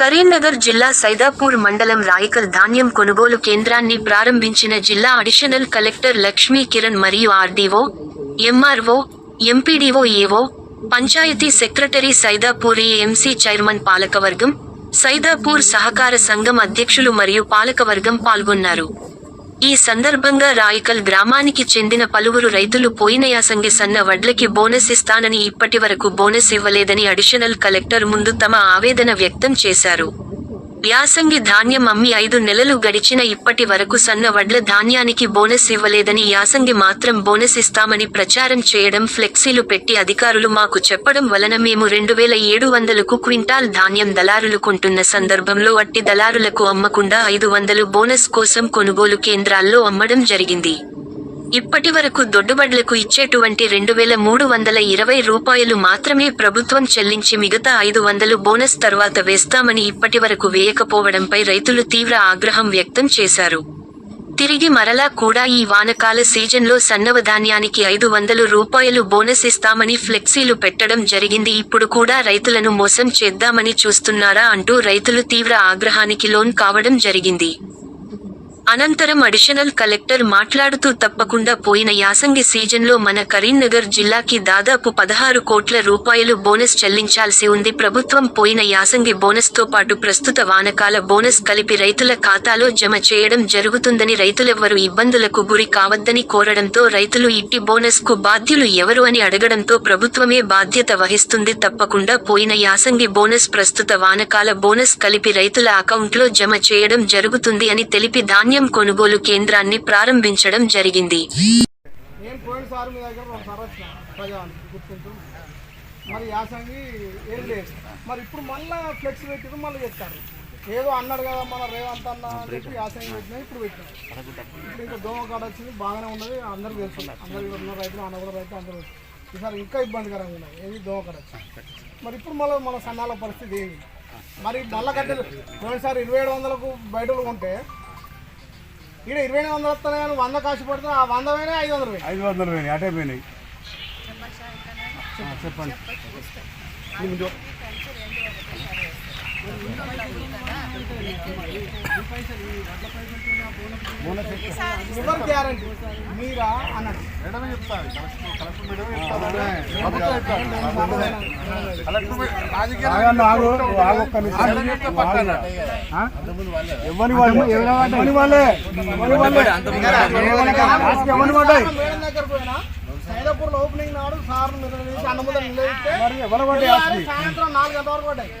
కరీంనగర్ జిల్లా సైదాపూర్ మండలం రాయకల్ ధాన్యం కొనుగోలు కేంద్రాన్ని ప్రారంభించిన జిల్లా అడిషనల్ కలెక్టర్ లక్ష్మీ కిరణ్ మరియు RDO MRO MPDO AO panchayat secretary Saidapur AMC chairman పాలకవర్గం సైదాపూర్ సహకార సంఘం అధ్యక్షులు మరియు పాలకవర్గం పాల్గొన్నారు. ఈ సందర్భంగా రాయకల్ గ్రామానికి చెందిన పలువురు రైతులు పోయిన యాసంగి సన్న వడ్లకి బోనస్ ఇస్తానని ఇప్పటి వరకు బోనస్ ఇవ్వలేదని అడిషనల్ కలెక్టర్ ముందు తమ ఆవేదన వ్యక్తం చేశారు. యాసంగి ధాన్యం అమ్మి ఐదు నెలలు గడిచిన ఇప్పటి వరకు సన్న వడ్ల ధాన్యానికి బోనస్ ఇవ్వలేదని యాసంగి మాత్రం బోనస్ ఇస్తామని ప్రచారం చేయడం ఫ్లెక్సీలు పెట్టి అధికారులు మాకు చెప్పడం వలన మేము రెండు వేల ఏడు వందలకు క్వింటాల్ ధాన్యం దళారులు కొంటున్న సందర్భంలో అట్టి దళారులకు అమ్మకుండా ఐదు వందలు బోనస్ కోసం కొనుగోలు కేంద్రాల్లో అమ్మడం జరిగింది. ఇప్పటి వరకు దొడ్డుబడ్లకు ఇచ్చేటువంటి రెండు వేల మూడు వందల ఇరవై రూపాయలు మాత్రమే ప్రభుత్వం చెల్లించి మిగతా ఐదు వందలు బోనస్ తర్వాత వేస్తామని ఇప్పటి వరకు వేయకపోవడంపై రైతులు తీవ్ర ఆగ్రహం వ్యక్తం చేశారు. తిరిగి మరలా కూడా ఈ వానకాల సీజన్లో సన్నవ ధాన్యానికి ఐదు వందలు రూపాయలు బోనస్ ఇస్తామని ఫ్లెక్సీలు పెట్టడం జరిగింది. ఇప్పుడు కూడా రైతులను మోసం చేద్దామని చూస్తున్నారా అంటూ రైతులు తీవ్ర ఆగ్రహానికి లోన్ కావడం జరిగింది. అనంతరం అడిషనల్ కలెక్టర్ మాట్లాడుతూ తప్పకుండా పోయిన యాసంగి సీజన్లో మన కరీంనగర్ జిల్లాకి దాదాపు పదహారు కోట్ల రూపాయలు బోనస్ చెల్లించాల్సి ఉంది. ప్రభుత్వం పోయిన యాసంగి బోనస్తో పాటు ప్రస్తుత వానకాల బోనస్ కలిపి రైతుల ఖాతాలో జమ చేయడం జరుగుతుందని రైతులెవ్వరూ ఇబ్బందులకు గురి కావద్దని కోరడంతో రైతులు ఇట్టి బోనస్కు బాధ్యులు ఎవరు అని అడగడంతో ప్రభుత్వమే బాధ్యత వహిస్తుంది. తప్పకుండా పోయిన యాసంగి బోనస్ ప్రస్తుత వానకాల బోనస్ కలిపి రైతుల అకౌంట్లో జమ చేయడం జరుగుతుంది అని తెలిపి ధాన్యం కొనుగోలు కేంద్రాన్ని ప్రారంభించడం జరిగింది. నేను పోయినసారి మీ దగ్గర ఒకసారి వచ్చిన ప్రజానికి గుర్తింపు. మరి యాసంగి ఏం లేదు. మరి ఇప్పుడు మళ్ళీ ఫ్లెక్స్ పెట్టిరు మళ్ళీ చెప్తారు ఏదో అన్నాడు కదా మన రేవంత్ అన్న అని చెప్పి యాసంగి పెట్టినా ఇప్పుడు పెట్టాం ఇప్పుడు ఇంకా దోమ కాడ వచ్చింది బాగానే ఉన్నది అందరూ తెలుస్తున్నారు అందరు ఉన్న రైతులు అన్న కూడా రైతులు అందరూ ఈసారి ఇంకా ఇబ్బందికరంగా ఉన్నాయి ఏది దోమ కాడ వచ్చింది. మరి ఇప్పుడు మళ్ళీ మన సన్నాల పరిస్థితి ఏంది? మరి నల్ల గడ్డలు పోయినసారి ఇరవై ఏడు వందలకు బయటలు ఉంటే ఇక్కడ ఇరవై వందలు వస్తున్నాయి కానీ వంద కాసు పడితే ఆ వంద పోయినాయి ఐదు వందలు పోయినాయి? ఐదు వందలు పోయినాయి అటే పోయినాయి. చెప్పండి మీరా ఆగు ఒక్క నిమిషం. ఆగు. ఆ? ఎవరి వాళ్ళు ఎవరి వాళ్ళే ఎవరి వాళ్ళే ఎవరి పడ్డాయి ఓపెనింగ్ నాడు సార్ నిలదీసి నిలదీస్తే సాయంత్రం నాలుగు గంటల వరకు పడ్డాయి.